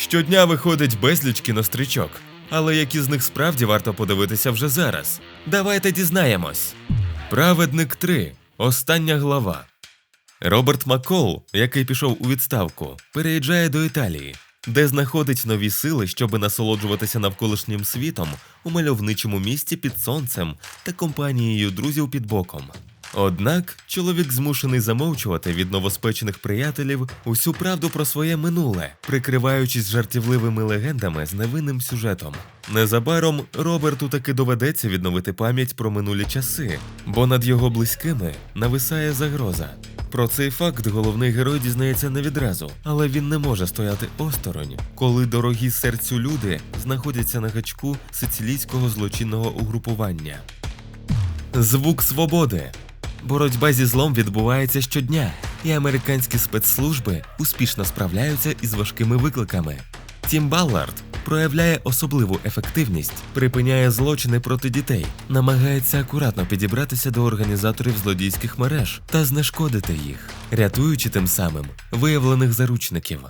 Щодня виходить безліч кінострічок, але які з них справді варто подивитися вже зараз. Давайте дізнаємось. Праведник 3. Остання глава. Роберт Маккол, який пішов у відставку, переїжджає до Італії, де знаходить нові сили, щоби насолоджуватися навколишнім світом у мальовничому місті під сонцем та компанією друзів під боком. Однак чоловік змушений замовчувати від новоспечених приятелів усю правду про своє минуле, прикриваючись жартівливими легендами з невинним сюжетом. Незабаром Роберту таки доведеться відновити пам'ять про минулі часи, бо над його близькими нависає загроза. Про цей факт головний герой дізнається не відразу, але він не може стояти осторонь, коли дорогі серцю люди знаходяться на гачку сицилійського злочинного угрупування. Звук свободи. Боротьба зі злом відбувається щодня, і американські спецслужби успішно справляються із важкими викликами. Тім Баллард проявляє особливу ефективність, припиняє злочини проти дітей, намагається акуратно підібратися до організаторів злодійських мереж та знешкодити їх, рятуючи тим самим виявлених заручників.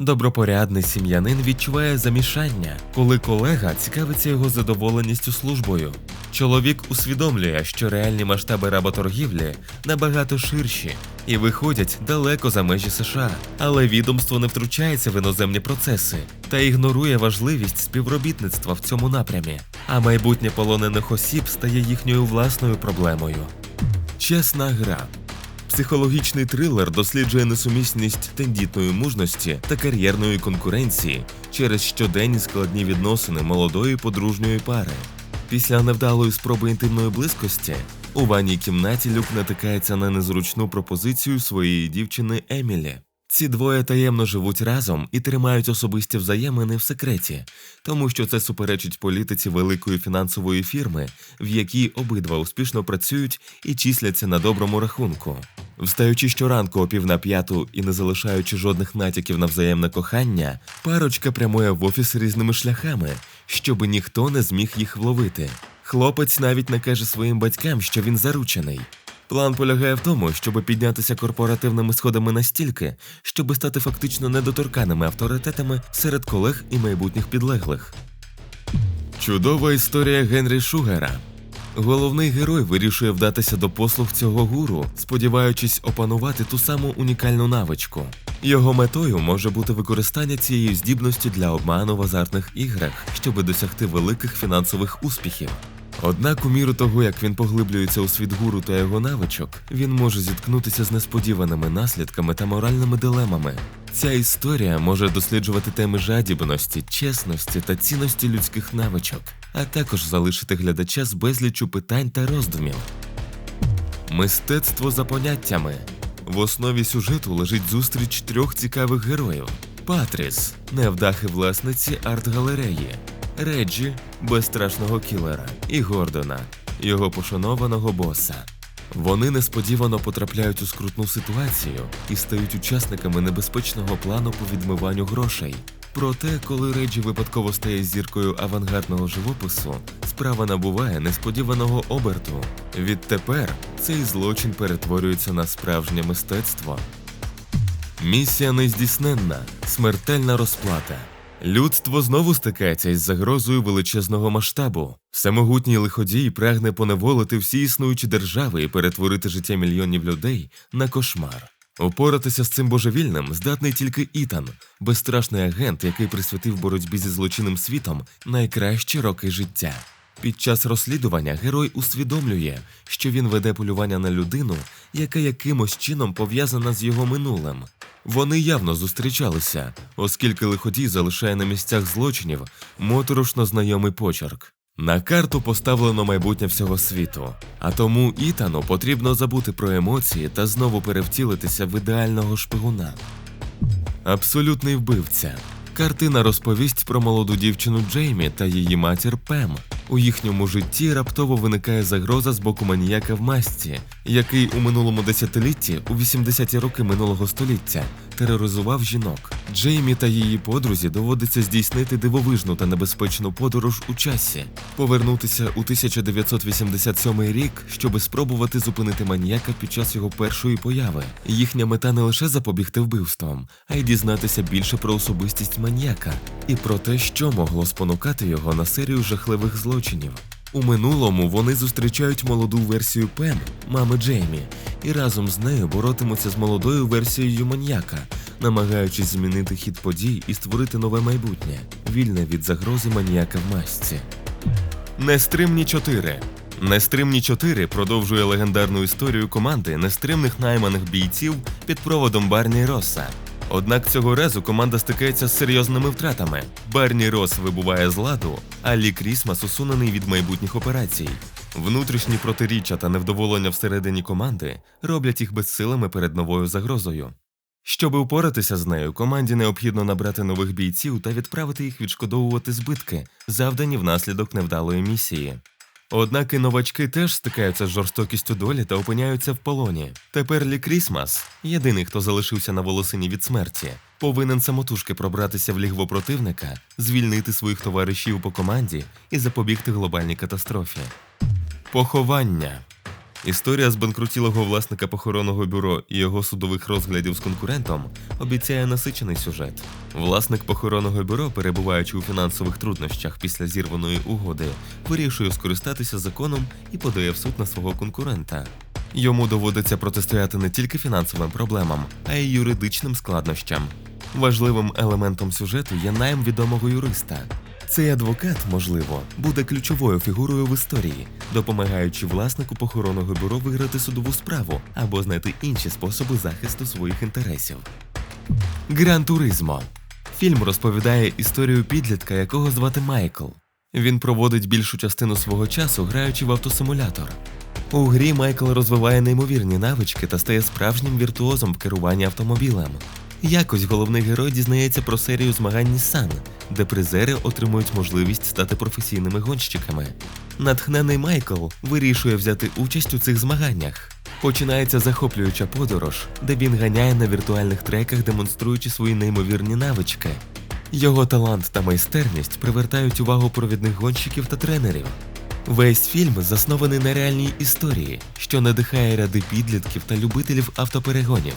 Добропорядний сім'янин відчуває замішання, коли колега цікавиться його задоволеністю службою. Чоловік усвідомлює, що реальні масштаби работоргівлі набагато ширші і виходять далеко за межі США, але відомство не втручається в іноземні процеси та ігнорує важливість співробітництва в цьому напрямі, а майбутнє полонених осіб стає їхньою власною проблемою. Чесна гра. Психологічний трилер досліджує несумісність тендітної мужності та кар'єрної конкуренції через щоденні складні відносини молодої подружньої пари. Після невдалої спроби інтимної близькості у ванній кімнаті Люк натикається на незручну пропозицію своєї дівчини Емілі. Ці двоє таємно живуть разом і тримають особисті взаємини в секреті, тому що це суперечить політиці великої фінансової фірми, в якій обидва успішно працюють і числяться на доброму рахунку. Встаючи щоранку о пів на п'яту і не залишаючи жодних натяків на взаємне кохання, парочка прямує в офіс різними шляхами, щоби ніхто не зміг їх вловити. Хлопець навіть не каже своїм батькам, що він заручений. План полягає в тому, щоб піднятися корпоративними сходами настільки, щоб стати фактично недоторканими авторитетами серед колег і майбутніх підлеглих. Чудова історія Генрі Шугера. Головний герой вирішує вдатися до послуг цього гуру, сподіваючись опанувати ту саму унікальну навичку. Його метою може бути використання цієї здібності для обману в азартних іграх, щоб досягти великих фінансових успіхів. Однак, у міру того, як він поглиблюється у світ гуру та його навичок, він може зіткнутися з несподіваними наслідками та моральними дилемами. Ця історія може досліджувати теми жадібності, чесності та цінності людських навичок, а також залишити глядача з безліччю питань та роздумів. Мистецтво за поняттями. В основі сюжету лежить зустріч трьох цікавих героїв: Патріс, невдахи власниці арт-галереї, Реджі, безстрашного кілера, і Гордона, його пошанованого боса. Вони несподівано потрапляють у скрутну ситуацію і стають учасниками небезпечного плану по відмиванню грошей. Проте, коли Реджі випадково стає зіркою авангардного живопису, справа набуває несподіваного оберту. Відтепер цей злочин перетворюється на справжнє мистецтво. Місія нездійсненна, смертельна розплата. Людство знову стикається із загрозою величезного масштабу. Всемогутній лиходій прагне поневолити всі існуючі держави і перетворити життя мільйонів людей на кошмар. Упоратися з цим божевільним здатний тільки Ітан, безстрашний агент, який присвятив боротьбі зі злочинним світом найкращі роки життя. Під час розслідування герой усвідомлює, що він веде полювання на людину, яка якимось чином пов'язана з його минулим. Вони явно зустрічалися, оскільки лиходій залишає на місцях злочинів моторошно знайомий почерк. На карту поставлено майбутнє всього світу, а тому Ітану потрібно забути про емоції та знову перевтілитися в ідеального шпигуна. Абсолютний вбивця. Картина розповість про молоду дівчину Джеймі та її матір Пем. У їхньому житті раптово виникає загроза з боку маніяка в масці, який у минулому десятилітті, у 80-ті роки минулого століття, тероризував жінок. Джеймі та її подрузі доводиться здійснити дивовижну та небезпечну подорож у часі, повернутися у 1987 рік, щоби спробувати зупинити маніяка під час його першої появи. Їхня мета не лише запобігти вбивствам, а й дізнатися більше про особистість маніяка і про те, що могло спонукати його на серію жахливих злочинів. У минулому вони зустрічають молоду версію Пен, мами Джеймі, і разом з нею боротимуться з молодою версією маньяка, намагаючись змінити хід подій і створити нове майбутнє, вільне від загрози маніяка в масці. Нестримні 4 Нестримні 4 продовжує легендарну історію команди нестримних найманих бійців під проводом Барні Роса. Однак цього разу команда стикається з серйозними втратами. Барні Рос вибуває з ладу, а Лі Крісмас усунений від майбутніх операцій. Внутрішні протиріччя та невдоволення всередині команди роблять їх безсилими перед новою загрозою. Щоби впоратися з нею, команді необхідно набрати нових бійців та відправити їх відшкодовувати збитки, завдані внаслідок невдалої місії. Однак і новачки теж стикаються з жорстокістю долі та опиняються в полоні. Тепер Лі Крісмас, єдиний, хто залишився на волосині від смерті, повинен самотужки пробратися в лігво противника, звільнити своїх товаришів по команді і запобігти глобальній катастрофі. Поховання. Історія збанкрутілого власника похоронного бюро і його судових розглядів з конкурентом обіцяє насичений сюжет. Власник похоронного бюро, перебуваючи у фінансових труднощах після зірваної угоди, вирішує скористатися законом і подає в суд на свого конкурента. Йому доводиться протистояти не тільки фінансовим проблемам, а й юридичним складнощам. Важливим елементом сюжету є найм відомого юриста. Цей адвокат, можливо, буде ключовою фігурою в історії, допомагаючи власнику похоронного бюро виграти судову справу або знайти інші способи захисту своїх інтересів. Гран Туризмо. Фільм розповідає історію підлітка, якого звати Майкл. Він проводить більшу частину свого часу, граючи в автосимулятор. У грі Майкл розвиває неймовірні навички та стає справжнім віртуозом в керуванні автомобілем. Якось головний герой дізнається про серію змагань Nissan, де призери отримують можливість стати професійними гонщиками. Натхнений Майкл вирішує взяти участь у цих змаганнях. Починається захоплююча подорож, де він ганяє на віртуальних треках, демонструючи свої неймовірні навички. Його талант та майстерність привертають увагу провідних гонщиків та тренерів. Весь фільм заснований на реальній історії, що надихає ряди підлітків та любителів автоперегонів.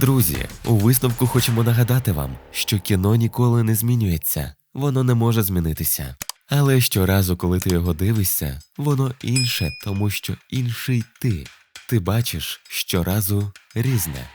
Друзі, у висновку хочемо нагадати вам, що кіно ніколи не змінюється, воно не може змінитися. Але щоразу, коли ти його дивишся, воно інше, тому що інший ти. Ти бачиш щоразу різне.